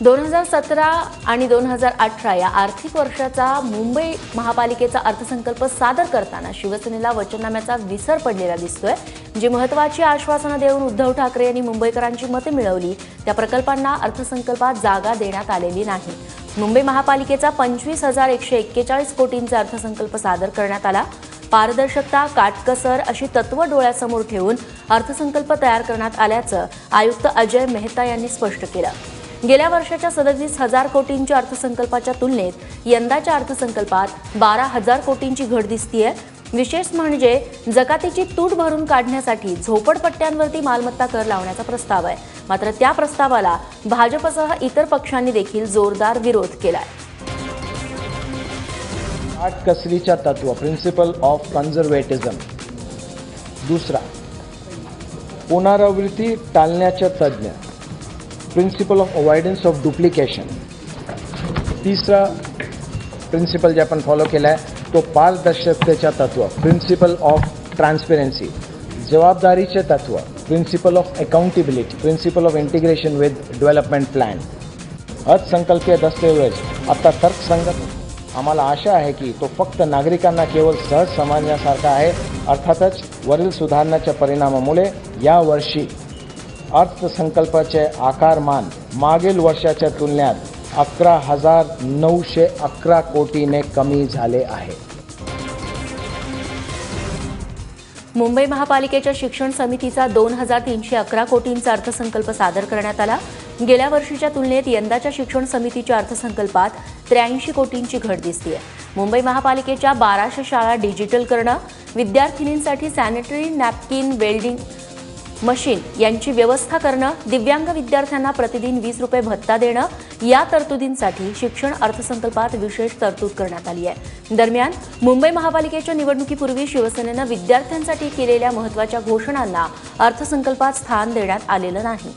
दोन हजार सतरा आणि दोन हजार अठरा या आर्थिक वर्षाचा मुंबई महापालिकेचा अर्थसंकल्प सादर करताना शिवसेनेला वचननाम्याचा विसर पडलेला दिसतोय. जी महत्वाची आश्वासनं देऊन उद्धव ठाकरे यांनी मुंबईकरांची मते मिळवली त्या प्रकल्पांना अर्थसंकल्पात जागा देण्यात आलेली नाही. मुंबई महापालिकेचा पंचवीस हजार एकशे एक्केचाळीस कोटींचा अर्थसंकल्प सादर करण्यात आला. पारदर्शकता काटकसर अशी तत्व डोळ्यासमोर ठेवून अर्थसंकल्प तयार करण्यात आल्याचं आयुक्त अजय मेहता यांनी स्पष्ट केलं. गेल्या वर्षाच्या सदतीस हजार कोटींच्या अर्थसंकल्पाच्या तुलनेत यंदाच्या अर्थसंकल्पात बारा हजार कोटींची घट दिसतीये. विशेष म्हणजे जकातीची तूट भरून काढण्यासाठी झोपडपट्ट्यांवरती मालमत्ता कर लावण्याचा प्रस्ताव आहे. मात्र त्या प्रस्तावाला भाजपसह इतर पक्षांनी देखील जोरदार विरोध केलाय. कसरीच्या तत्व प्रिन्सिपल ऑफ कन्झर्वेटिझम दुसरा पुनरावृत्ती टाळण्याच्या तज्ज्ञ. Principle of avoidance of duplication तिसरा प्रिन्सिपल जे आपण फॉलो केला आहे तो पारदर्शकतेच्या तत्व प्रिन्सिपल ऑफ ट्रान्सपेरन्सी जबाबदारीचे तत्व principle of accountability principle of integration with development plan अर्थसंकल्पीय दस्तऐवज आता तर्कसंगत आम्हाला आशा आहे की तो फक्त नागरिकांना केवळ सहज समजण्यासारखा आहे अर्थातच वरील सुधारणाच्या परिणामामुळे यावर्षी अर्थसंकल्पाचे आकारमान मागील वर्षाच्या तुलनेत अकरा हजार नऊशे अकरा कोटीने कमी झाले आहे. मुंबई महापालिकेच्या शिक्षण समितीचा दोन हजार तीनशे अकरा कोटींचा अर्थसंकल्प सादर करण्यात आला. गेल्या वर्षीच्या तुलनेत यंदाच्या शिक्षण समितीच्या अर्थसंकल्पात त्र्याऐंशी कोटींची घट दिसतीये. मुंबई महापालिकेच्या बाराशे शाळा डिजिटल करणं विद्यार्थिनींसाठी सॅनिटरी नॅपकिन वेल्डिंग मशीन यांची व्यवस्था करणं दिव्यांग विद्यार्थ्यांना प्रतिदिन वीस रुपये भत्ता देणं या तरतुदींसाठी शिक्षण अर्थसंकल्पात विशेष तरतूद करण्यात आली आहे. दरम्यान मुंबई महापालिकेच्या निवडणुकीपूर्वी शिवसेनेनं विद्यार्थ्यांसाठी केलेल्या महत्त्वाच्या घोषणांना अर्थसंकल्पात स्थान देण्यात आलेलं नाही.